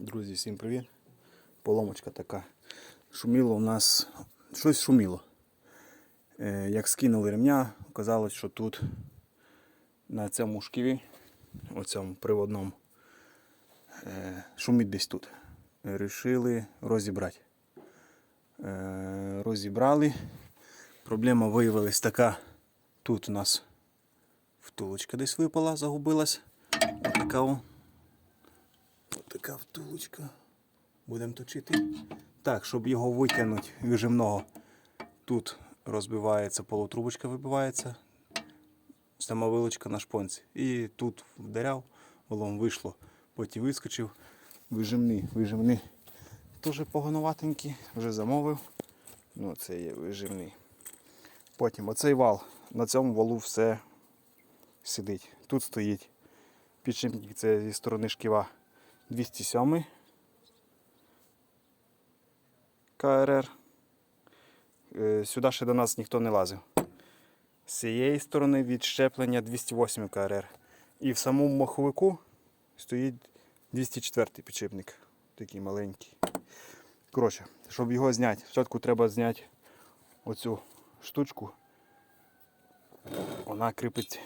Друзі, всім привіт. Поломочка така. Шуміло у нас. Щось шуміло. Е, як скинули ремня, оказалось, що тут на цьому шківі, оцьому приводному, е, шумить десь тут. Рішили розібрати. Е, розібрали. Проблема виявилась така. Тут у нас втулочка десь випала, загубилась. Отака о. Така втулочка. Будемо точити. Так, щоб його витягнути вижимного, тут розбивається полутрубочка, вибивається. Сама вилочка на шпонці. І тут вдаряв, волом вийшло, потім вискочив. Вижимний, вижимний. Дуже погонуватенький, вже замовив. Ну, це є вижимний. Потім оцей вал. На цьому валу все сидить. Тут стоїть підшипник, це зі сторони шківа 207 КРР. Е, Сюди ще до нас ніхто не лазив. З цієї сторони від щеплення 208 КРР. І в самому маховику стоїть 204 підшипник. Такий маленький. Коротше, щоб його зняти, спочатку треба зняти оцю штучку. Вона кріпить,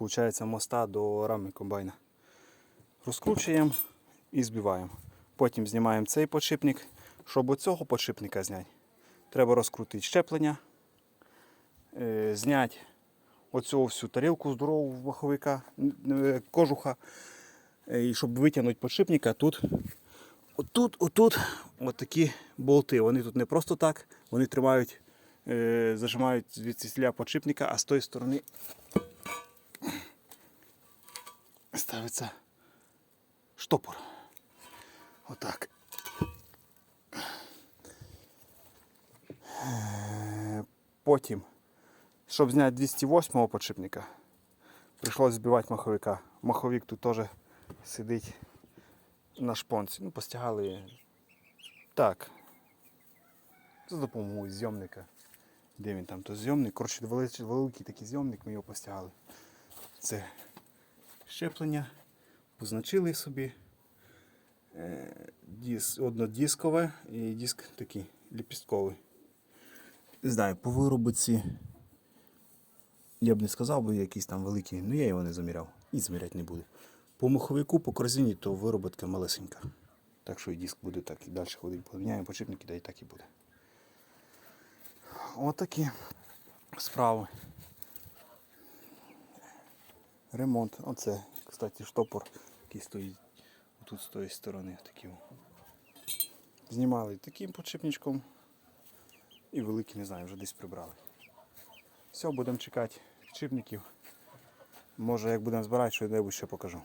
виходить, моста до рами комбайна. Розкручуємо і збиваємо. Потім знімаємо цей подшипник. Щоб оцього подшипника зняти, треба розкрутити щеплення, е, зняти оцю всю тарілку здорову маховика, е, кожуха. Е, І щоб витягнути подшипника, тут, отут, отут, от такі болти. Вони тут не просто так, вони тримають, зажимають звідси подшипника, а з тої сторони ставиться штопор. Отак. Потім, щоб зняти 208-го подшипника, прийшлося збивати маховика. Маховик тут теж сидить на шпонці. Ну, постягали так. За допомогою зйомника. Де він там? То зйомник. Коротше, великий такий зйомник, ми його постягали. Це щеплення. Позначили собі. Е, Дис, однодискове і диск такий ліпістковий. Не знаю, по виробиці я б не сказав би якийсь там великий, ну я його не заміряв і заміряти не буду. По маховику, по корзині, то виробітка малесенька. Так що і диск буде так і далі ходить. Поміняємо подшипники, да і так і буде. Отакі справи. Ремонт. Оце, кстати, штопор, який стоїть тут з тої сторони. такі. Знімали таким подшипничком. І великий, не знаю, вже десь прибрали. Все, будемо чекати підшипників. Може, як будемо збирати, що я ще покажу.